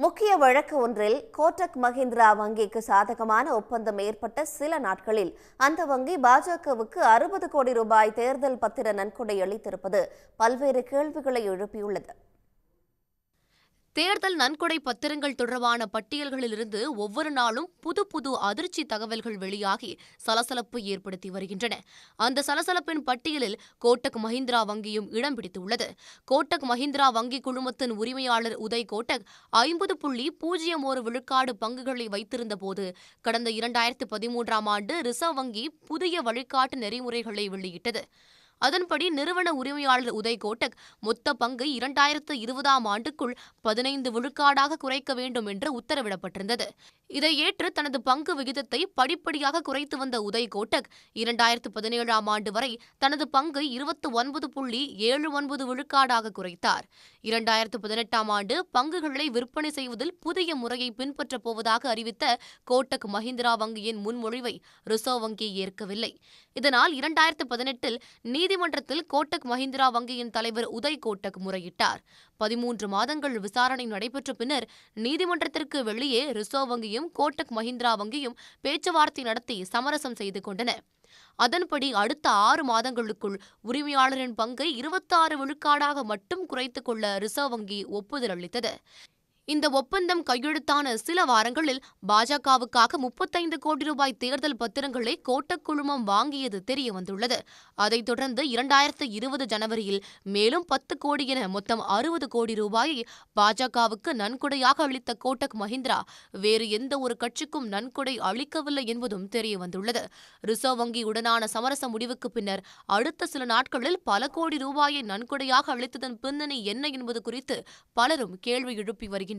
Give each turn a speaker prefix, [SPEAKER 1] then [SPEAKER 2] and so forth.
[SPEAKER 1] முக்கிய வழக்கு ஒன்றில் கோட்டக் மஹிந்திரா வங்கிக்கு சாதகமான ஒப்பந்தம் ஏற்பட்ட சில நாட்களில் அந்த வங்கி பாஜகவுக்கு அறுபது கோடி ரூபாய் தேர்தல் பத்திர நன்கொடை அளித்திருப்பது பல்வேறு கேள்விகளை எழுப்பியுள்ளது.
[SPEAKER 2] தேர்தல் நன்கொடை பத்திரங்கள் தொடர்பான பட்டியல்களிலிருந்து ஒவ்வொரு நாளும் புது புது அதிர்ச்சி தகவல்கள் வெளியாகி சலசலப்பு ஏற்படுத்தி வருகின்றன. அந்த சலசலப்பின் பட்டியலில் கோட்டக் மஹிந்திரா வங்கியும் இடம் பிடித்துள்ளது. கோட்டக் மஹிந்திரா வங்கி குழுமத்தின் உரிமையாளர் உதய் கோட்டக் ஐம்பது புள்ளி பூஜ்ஜியம் ஒரு விழுக்காடு பங்குகளை வைத்திருந்த போது கடந்த இரண்டாயிரத்து பதிமூன்றாம் ஆண்டு ரிசர்வ் வங்கி புதிய வழிகாட்டு நெறிமுறைகளை வெளியிட்டது. அதன்படி நிறுவன உரிமையாளர் உதய் கோட்டக் மொத்த பங்கு இரண்டாயிரத்து இருபதாம் ஆண்டுக்குள் பதினைந்து விழுக்காடாக குறைக்க வேண்டும் என்று உத்தரவிடப்பட்டிருந்தது. இதை ஏற்று தனது பங்கு விகிதத்தை படிப்படியாக குறைத்து வந்த உதய் கோட்டக் இரண்டாயிரத்து பதினேழாம் ஆண்டு வரை தனது பங்கை இருபத்து ஒன்பது புள்ளி ஏழு ஒன்பது விழுக்காடாக குறைத்தார். இரண்டாயிரத்து பதினெட்டாம் ஆண்டு பங்குகளை விற்பனை செய்வதில் புதிய முறையை பின்பற்றப் போவதாக அறிவித்த கோட்டக் மஹிந்திரா வங்கியின் முன்மொழிவை ரிசர்வ் வங்கி ஏற்கவில்லை. இதனால் இரண்டாயிரத்து பதினெட்டில் நீதிமன்றத்தில் கோட்டக் மஹிந்திரா வங்கியின் தலைவர் உதய் கோட்டக் முறையிட்டார். பதிமூன்று மாதங்கள் விசாரணை நடைபெற்ற பின்னர் நீதிமன்றத்திற்கு வெளியே ரிசர்வ் வங்கியும் கோட்டக் மஹிந்திரா வங்கியும் பேச்சுவார்த்தை நடத்தி சமரசம் செய்து கொண்டன. அதன்படி அடுத்த ஆறு மாதங்களுக்குள் உரிமையாளரின் பங்கை இருபத்தாறு விழுக்காடாக மட்டும் குறைத்துக் கொள்ள ரிசர்வ் வங்கி ஒப்புதல் அளித்தது. இந்த ஒப்பந்தம் கையெழுத்தான சில வாரங்களில் பாஜகவுக்காக முப்பத்தைந்து கோடி ரூபாய் தேர்தல் பத்திரங்களை கோட்டக் குழுமம் வாங்கியது தெரிய வந்துள்ளது அதைத் தொடர்ந்து இரண்டாயிரத்து இருபது ஜனவரியில் மேலும் பத்து கோடி என மொத்தம் அறுபது கோடி ரூபாயை பாஜகவுக்கு நன்கொடையாக அளித்த கோட்டக் மஹிந்திரா வேறு எந்த ஒரு கட்சிக்கும் நன்கொடை அளிக்கவில்லை என்பதும் தெரிய வந்துள்ளது ரிசர்வ் வங்கியுடனான சமரச முடிவுக்கு பின்னர் அடுத்த சில நாட்களில் பல கோடி ரூபாயை நன்கொடையாக அளித்ததன் பின்னணி என்ன என்பது குறித்து பலரும் கேள்வி எழுப்பி வருகின்றனர்.